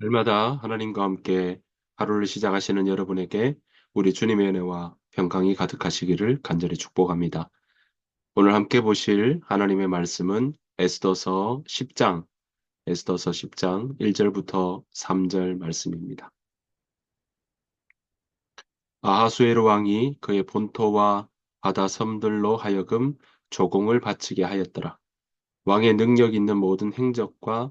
날마다 하나님과 함께 하루를 시작하시는 여러분에게 우리 주님의 은혜와 평강이 가득하시기를 간절히 축복합니다. 오늘 함께 보실 하나님의 말씀은 에스더서 10장, 에스더서 10장 1절부터 3절 말씀입니다. 아하수에르 왕이 그의 본토와 바다 섬들로 하여금 조공을 바치게 하였더라. 왕의 능력 있는 모든 행적과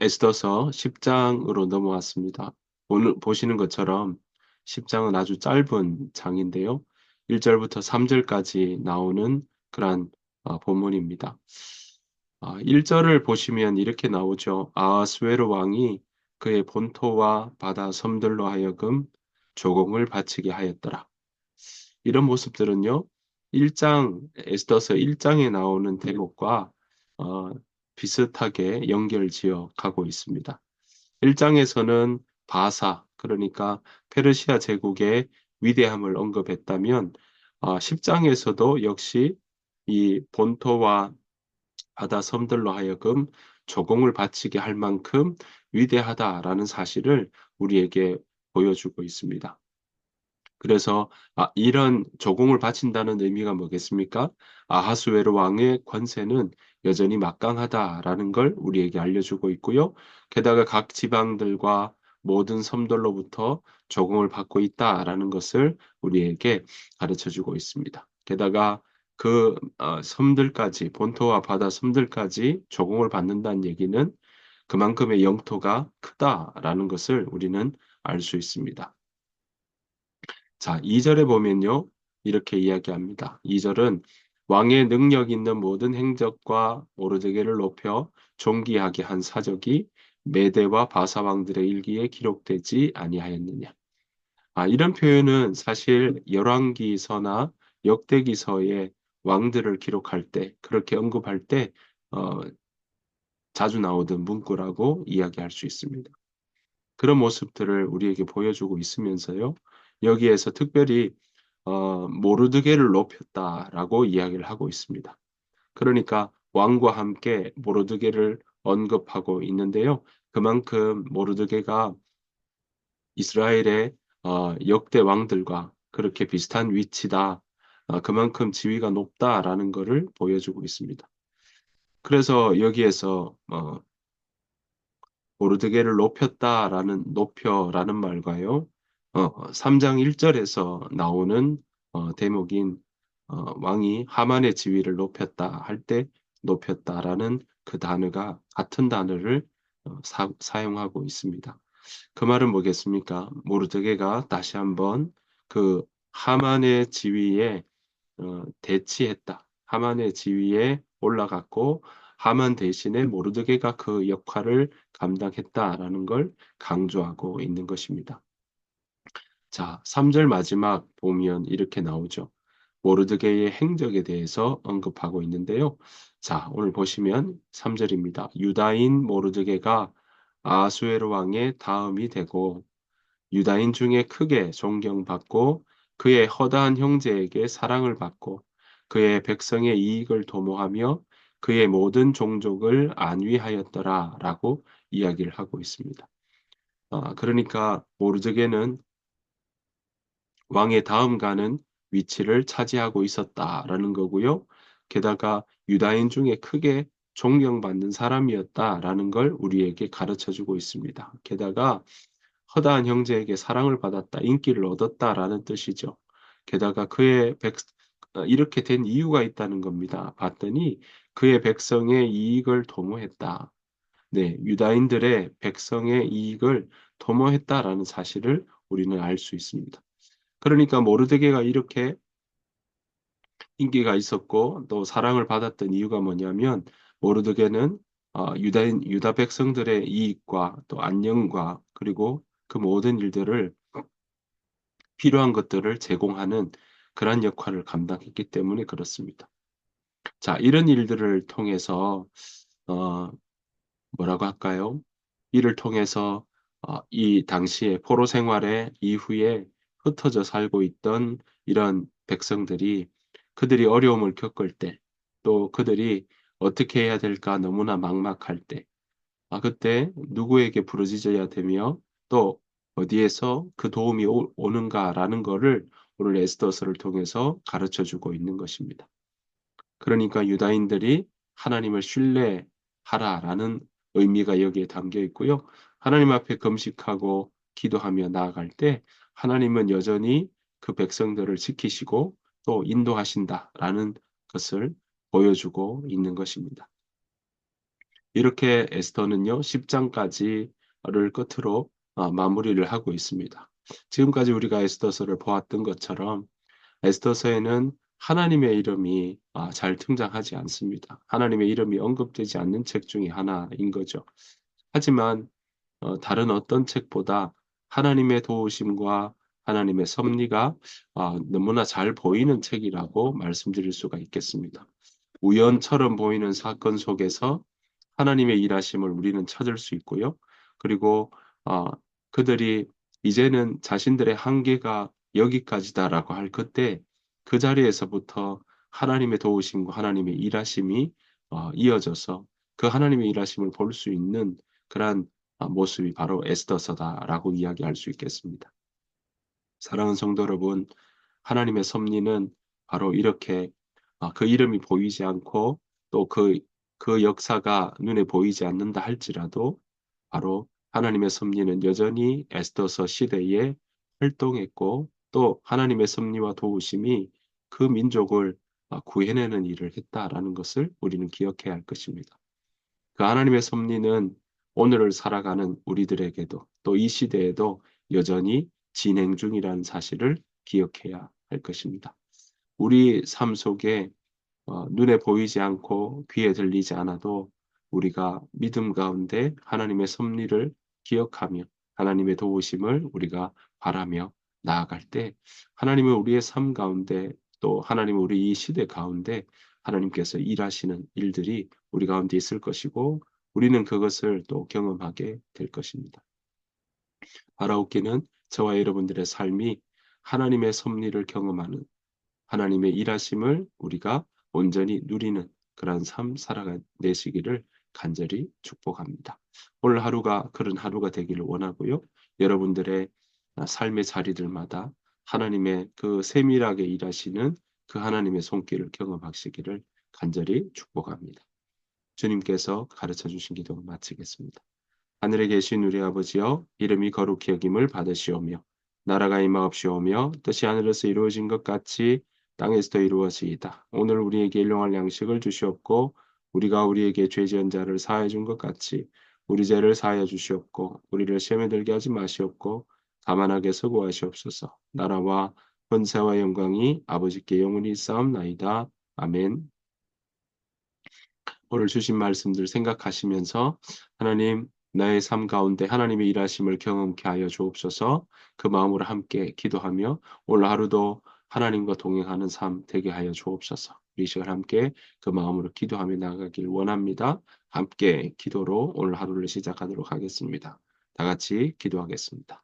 에스더서 10장으로 넘어왔습니다. 오늘 보시는 것처럼 10장은 아주 짧은 장인데요. 1절부터 3절까지 나오는 그러한 어, 본문입니다. 1절을 어, 보시면 이렇게 나오죠. 아스웨르 왕이 그의 본토와 바다 섬들로 하여금 조공을 바치게 하였더라. 이런 모습들은요. 1장 에스더서 1장에 나오는 대목과 어, 비슷하게 연결지어 가고 있습니다. 1장에서는 바사, 그러니까 페르시아 제국의 위대함을 언급했다면 10장에서도 아, 역시 이 본토와 바다 섬들로 하여금 조공을 바치게 할 만큼 위대하다라는 사실을 우리에게 보여주고 있습니다. 그래서 아, 이런 조공을 바친다는 의미가 뭐겠습니까? 아하수에르 왕의 권세는 여전히 막강하다라는 걸 우리에게 알려주고 있고요. 게다가 각 지방들과 모든 섬들로부터 조공을 받고 있다라는 것을 우리에게 가르쳐 주고 있습니다. 게다가 그 어, 섬들까지 본토와 바다 섬들까지 조공을 받는다는 얘기는 그만큼의 영토가 크다라는 것을 우리는 알 수 있습니다. 자, 2절에 보면요. 이렇게 이야기합니다. 2절은 왕의 능력 있는 모든 행적과 오르드게를 높여 존귀하게 한 사적이 메대와 바사 왕들의 일기에 기록되지 아니하였느냐. 아, 이런 표현은 사실 열왕기서나 역대기서의 왕들을 기록할 때 그렇게 언급할 때 어, 자주 나오던 문구라고 이야기할 수 있습니다. 그런 모습들을 우리에게 보여주고 있으면서요. 여기에서 특별히 어, 모르드게를 높였다라고 이야기를 하고 있습니다. 그러니까 왕과 함께 모르드게를 언급하고 있는데요. 그만큼 모르드게가 이스라엘의 어, 역대 왕들과 그렇게 비슷한 위치다. 어, 그만큼 지위가 높다라는 것을 보여주고 있습니다. 그래서 여기에서 어, 모르드게를 높였다라는 높여라는 말과요. 어, 3장 1절에서 나오는 어, 대목인 어, 왕이 하만의 지위를 높였다 할 때 높였다라는 그 단어가 같은 단어를 어, 사, 사용하고 있습니다. 그 말은 뭐겠습니까? 모르드게가 다시 한번 그 하만의 지위에 어, 대치했다. 하만의 지위에 올라갔고 하만 대신에 모르드게가 그 역할을 감당했다라는 걸 강조하고 있는 것입니다. 자, 3절 마지막 보면 이렇게 나오죠. 모르드게의 행적에 대해서 언급하고 있는데요. 자, 오늘 보시면 3절입니다. 유다인 모르드게가 아수에르 왕의 다음이 되고 유다인 중에 크게 존경받고 그의 허다한 형제에게 사랑을 받고 그의 백성의 이익을 도모하며 그의 모든 종족을 안위하였더라 라고 이야기를 하고 있습니다. 아, 그러니까 모르드게는 왕의 다음 가는 위치를 차지하고 있었다라는 거고요. 게다가 유다인 중에 크게 존경받는 사람이었다라는 걸 우리에게 가르쳐 주고 있습니다. 게다가 허다한 형제에게 사랑을 받았다, 인기를 얻었다라는 뜻이죠. 게다가 그의 백, 어, 이렇게 된 이유가 있다는 겁니다. 봤더니 그의 백성의 이익을 도모했다. 네, 유다인들의 백성의 이익을 도모했다라는 사실을 우리는 알 수 있습니다. 그러니까 모르드게가 이렇게 인기가 있었고 또 사랑을 받았던 이유가 뭐냐면 모르드게는 어, 유다인 유다 백성들의 이익과 또 안녕과 그리고 그 모든 일들을 필요한 것들을 제공하는 그런 역할을 감당했기 때문에 그렇습니다. 자, 이런 일들을 통해서 어, 뭐라고 할까요? 이를 통해서 어, 이 당시에 포로 생활의 이후에 흩어져 살고 있던 이런 백성들이 그들이 어려움을 겪을 때, 또 그들이 어떻게 해야 될까 너무나 막막할 때, 아, 그때 누구에게 부르짖어야 되며 또 어디에서 그 도움이 오, 오는가라는 것을 오늘 에스더서를 통해서 가르쳐 주고 있는 것입니다. 그러니까 유다인들이 하나님을 신뢰하라라는 의미가 여기에 담겨 있고요. 하나님 앞에 금식하고 기도하며 나아갈 때 하나님은 여전히 그 백성들을 지키시고 또 인도하신다라는 것을 보여주고 있는 것입니다. 이렇게 에스더는요, 10장까지를 끝으로 어, 마무리를 하고 있습니다. 지금까지 우리가 에스더서를 보았던 것처럼 에스더서에는 하나님의 이름이 아, 잘 등장하지 않습니다. 하나님의 이름이 언급되지 않는 책 중에 하나인 거죠. 하지만 어, 다른 어떤 책보다 하나님의 도우심과 하나님의 섭리가 아, 너무나 잘 보이는 책이라고 말씀드릴 수가 있겠습니다. 우연처럼 보이는 사건 속에서 하나님의 일하심을 우리는 찾을 수 있고요. 그리고 어, 그들이 이제는 자신들의 한계가 여기까지다라고 할 그때 그 자리에서부터 하나님의 도우심과 하나님의 일하심이 어, 이어져서 그 하나님의 일하심을 볼 수 있는 그러한 어, 모습이 바로 에스더서다라고 이야기할 수 있겠습니다. 사랑하는 성도 여러분, 하나님의 섭리는 바로 이렇게 어, 그 이름이 보이지 않고 또그 그 역사가 눈에 보이지 않는다 할지라도 바로 하나님의 섭리는 여전히 에스더서 시대에 활동했고 또 하나님의 섭리와 도우심이 그 민족을 구해내는 일을 했다라는 것을 우리는 기억해야 할 것입니다. 그 하나님의 섭리는 오늘을 살아가는 우리들에게도 또 이 시대에도 여전히 진행 중이라는 사실을 기억해야 할 것입니다. 우리 삶 속에 어, 눈에 보이지 않고 귀에 들리지 않아도 우리가 믿음 가운데 하나님의 섭리를 기억하며 하나님의 도우심을 우리가 바라며 나아갈 때 하나님은 우리의 삶 가운데 또 하나님은 우리 이 시대 가운데 하나님께서 일하시는 일들이 우리 가운데 있을 것이고 우리는 그것을 또 경험하게 될 것입니다. 바라옵기는 저와 여러분들의 삶이 하나님의 섭리를 경험하는 하나님의 일하심을 우리가 온전히 누리는 그러한 삶 살아내시기를 간절히 축복합니다. 오늘 하루가 그런 하루가 되기를 원하고요. 여러분들의 삶의 자리들마다 하나님의 그 세밀하게 일하시는 그 하나님의 손길을 경험하시기를 간절히 축복합니다. 주님께서 가르쳐 주신 기도 마치겠습니다. 하늘에 계신 우리 아버지여 이름이 거룩히 여김을 받으시오며 나라가 임하옵시오며 뜻이 하늘에서 이루어진 것 같이 땅에서도 이루어지이다. 오늘 우리에게 일용할 양식을 주시옵고 우리가 우리에게 죄 지은 자를 사하여 준것 같이 우리 죄를 사하여 주시옵고 우리를 시험에 들게 하지 마시옵고 가만하게 서 구하시옵소서. 나라와 권세와 영광이 아버지께 영원히 싸움나이다. 아멘. 오늘 주신 말씀들 생각하시면서 하나님 나의 삶 가운데 하나님의 일하심을 경험케 하여 주옵소서 그 마음으로 함께 기도하며 오늘 하루도 하나님과 동행하는 삶 되게 하여 주옵소서. 우리 시간 함께 그 마음으로 기도하며 나가길 원합니다. 함께 기도로 오늘 하루를 시작하도록 하겠습니다. 다 같이 기도하겠습니다.